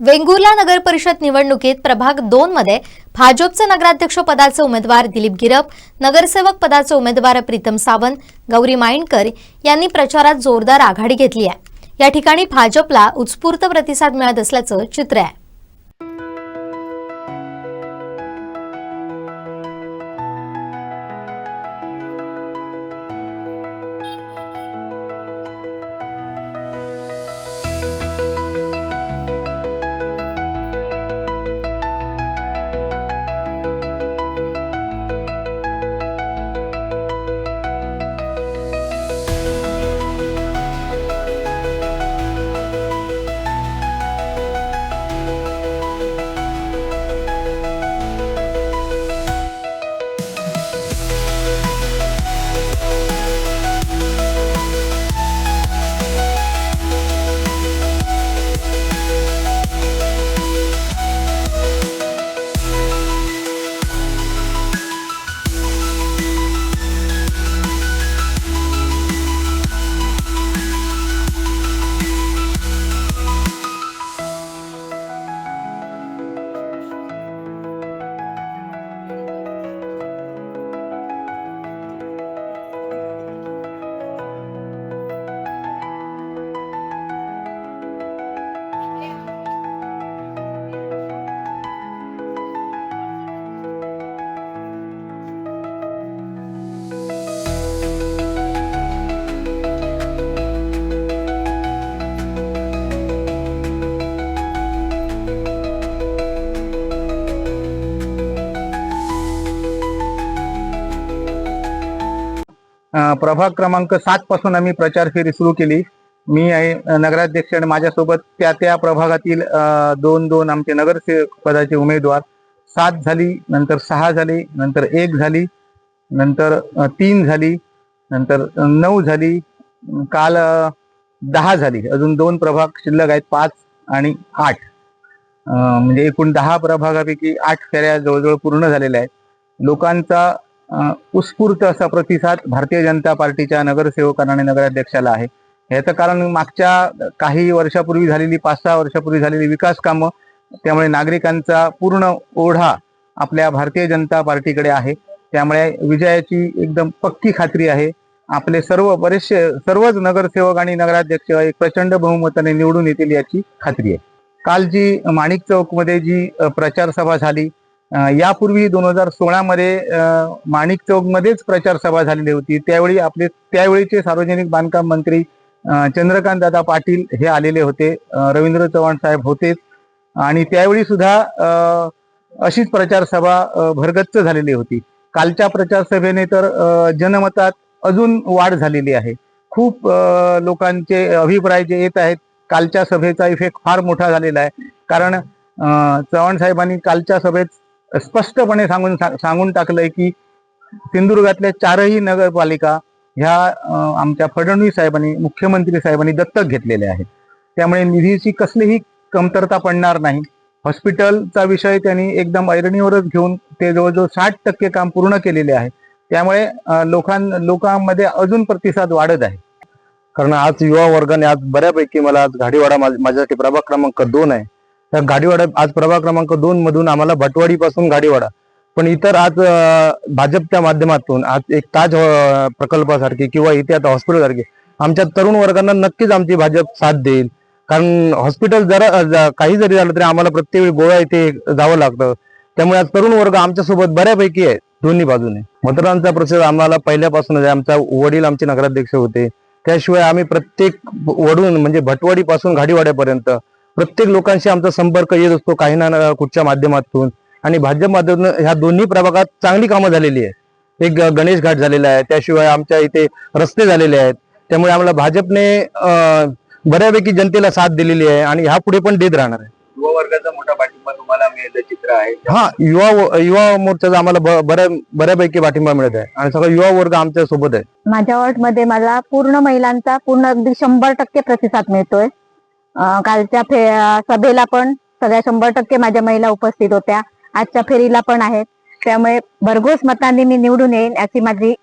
वेंगुर्ला नगर परिषद निवडणुकीत प्रभाग दोन मध्ये भाजपचे नगराध्यक्ष पदाचे उमेदवार दिलीप गिरप नगरसेवक पदाचे उमेदवार प्रीतम सावंत गौरी माइंडकर यांनी प्रचारात जोरदार आघाडी घेतली आहे. या ठिकाणी भाजपला उत्स्फूर्त प्रतिसाद मिळत असल्याचं चित्र आहे. प्रभाग क्रमांक सात पासून आम्ही प्रचार फेरी सुरू केली. मी आहे नगराध्यक्ष आणि माझ्यासोबत त्या त्या प्रभागातील दोन दोन आमचे नगरसेवक पदाचे उमेदवार. सात झाली नंतर सहा झाली नंतर एक झाली नंतर तीन झाली नंतर नऊ झाली काल दहा झाली. अजून दोन प्रभाग शिल्लक आहेत पाच आणि आठ. म्हणजे एकूण दहा प्रभागापैकी आठ फेऱ्या जवळजवळ पूर्ण झालेल्या आहेत. लोकांचा उत्स्फूर्त असा प्रतिसाद भारतीय जनता पार्टीच्या नगरसेवकांना आणि नगराध्यक्षाला आहे. याचं कारण मागच्या काही वर्षापूर्वी झालेली पाच सहा वर्षापूर्वी झालेली विकास कामं त्यामुळे नागरिकांचा पूर्ण ओढा आपल्या भारतीय जनता पार्टीकडे आहे. त्यामुळे विजयाची एकदम पक्की खात्री आहे. आपले सर्व बरेचसे सर्वच नगरसेवक आणि नगराध्यक्ष एक प्रचंड बहुमताने निवडून येतील याची खात्री आहे. काल जी माणिक चौकमध्ये जी प्रचार सभा झाली यापूर्वी दोन हजार सोळामध्ये माणिक चौकमध्येच प्रचार सभा झालेली होती. त्यावेळी आपले त्यावेळीचे सार्वजनिक बांधकाम मंत्री चंद्रकांत दादा पाटील हे आलेले होते. रवींद्र चव्हाण साहेब होतेच. आणि त्यावेळी सुद्धा अशीच प्रचार सभा भरगच्च झालेली होती. कालच्या प्रचार सभेने तर जनमतात अजून वाढ झालेली आहे. खूप लोकांचे अभिप्राय जे येत आहेत कालच्या सभेचा इफेक्ट फार मोठा झालेला आहे. कारण चव्हाण साहेबांनी कालच्या सभेत स्पष्टपणे सांगून सांगून टाकलंय की सिंधुदुर्गातल्या चारही नगरपालिका ह्या आमच्या फडणवीस साहेबांनी मुख्यमंत्री साहेबांनी दत्तक घेतलेल्या आहेत. त्यामुळे निधीची कसलीही कमतरता पडणार नाही. हॉस्पिटलचा विषय त्यांनी एकदम ऐरणीवरच घेऊन ते जवळजवळ साठ टक्के काम पूर्ण केलेले आहे. त्यामुळे लोकां लोकांमध्ये अजून प्रतिसाद वाढत आहे. कारण आज युवा वर्गाने आज बऱ्यापैकी मला आज घाडीवाडा माझ्यासाठी प्रभाग क्रमांक दोन आहे. या गाडीवाडा आज प्रभाग क्रमांक दोन मधून आम्हाला भटवाडी पासून गाडीवाडा. पण इतर आज भाजपच्या माध्यमातून आज एक ताज प्रकल्पासारखी किंवा इथे आता हॉस्पिटल सारखी आमच्या तरुण वर्गांना नक्कीच आमची भाजप साथ देईल. कारण हॉस्पिटल जरा काही जरी झालं तरी आम्हाला प्रत्येक वेळी गोवा इथे जावं लागतं. त्यामुळे आज तरुण वर्ग आमच्यासोबत बऱ्यापैकी आहे दोन्ही बाजूने. मतदानाचा प्रोसेस आम्हाला पहिल्यापासूनच आहे. आमचा वडील आमचे नगराध्यक्ष होते. त्याशिवाय आम्ही प्रत्येक वडून म्हणजे भटवाडी पासून घाडीवाड्यापर्यंत प्रत्येक लोकांशी आमचा संपर्क येत असतो काही ना कुठच्या माध्यमातून. आणि भाजप माध्यमातून ह्या दोन्ही प्रभागात चांगली कामं झालेली आहे एक गणेश घाट झालेला आहे त्याशिवाय आमच्या इथे रस्ते झालेले आहेत. त्यामुळे आम्हाला भाजपने बऱ्यापैकी जनतेला साथ दिलेली आहे आणि ह्या पुढे पण देत राहणार आहे. युवा वर्गाचा मोठा पाठिंबा तुम्हाला मिळेल चित्र आहे. हा युवा युवा मोर्चाचा आम्हाला बऱ्या बऱ्यापैकी पाठिंबा मिळत आहे. आणि सगळा युवा वर्ग आमच्यासोबत आहे. माझ्या वॉर्डमध्ये मला पूर्ण महिलांचा पूर्ण अगदी शंभर टक्के प्रतिसाद मिळतोय. कालच्या फे सभेला पण सगळ्या शंभर टक्के माझ्या महिला उपस्थित होत्या. आजच्या फेरीला पण आहेत. त्यामुळे भरघोस मतांनी मी निवडून येईन अशी माझी